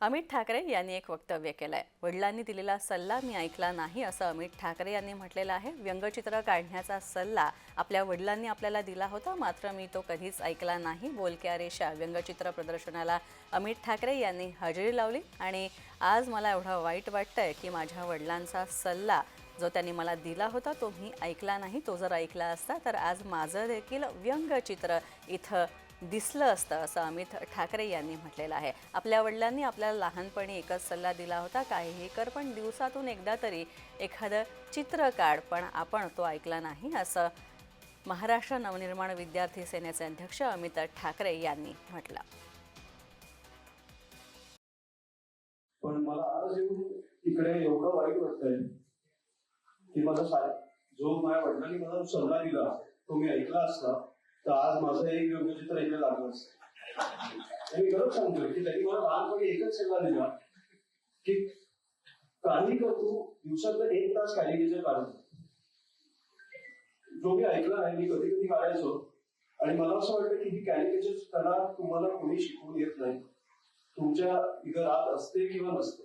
अमित ठाकरे यांनी एक वक्तव्य केलं आहे वडिलांनी दिलेला सल्ला मी ऐकला नाही असं अमित ठाकरे यांनी म्हटलेलं आहे. व्यंगचित्र काढण्याचा सल्ला आपल्या वडिलांनी आपल्याला दिला होता मात्र मी तो कधीच ऐकला नाही. बोलक्या रेषा व्यंगचित्र प्रदर्शनाला अमित ठाकरे यांनी हजेरी लावली आणि आज मला एवढं वाईट वाटतंय की माझ्या वडिलांचा सल्ला जो त्यांनी मला दिला होता तो मी ऐकला नाही. तो जर ऐकला असता तर आज माझं देखील व्यंगचित्र इथं दिसलं असतं असं अमित ठाकरे यांनी म्हटलेलं आहे. आपल्या वडिलांनी आपल्याला लहानपणी एकच सल्ला दिला होता काहीही कर पण दिवसातून एकदा तरी एखादं चित्र काढ पण आपण तो ऐकला नाही असं महाराष्ट्र नवनिर्माण विद्यार्थी सेनेचे अध्यक्ष अमित ठाकरे यांनी म्हटलं. पण मला आज येऊन एवढं वाईट वाटतंय की माझा जो माझ्या वडिलांनी मला सल्ला दिला तो मी ऐकला असता तर आज माझं एक योग्य चित्र लागलं असतं. मी खरंच सांगतोय की त्यांनी मला लहानपणी एकच सल्ला दिला की काही कर तू दिवसातलं एक तास कॅलिकेचर काढतो जो मी ऐकला नाही मी कधी कधी काढायचो. आणि मला असं वाटतं की ही कॅलिकेचर कला तुम्हाला कोणी शिकवून येत नाही. तुमच्या इथं आत असते किंवा नसते.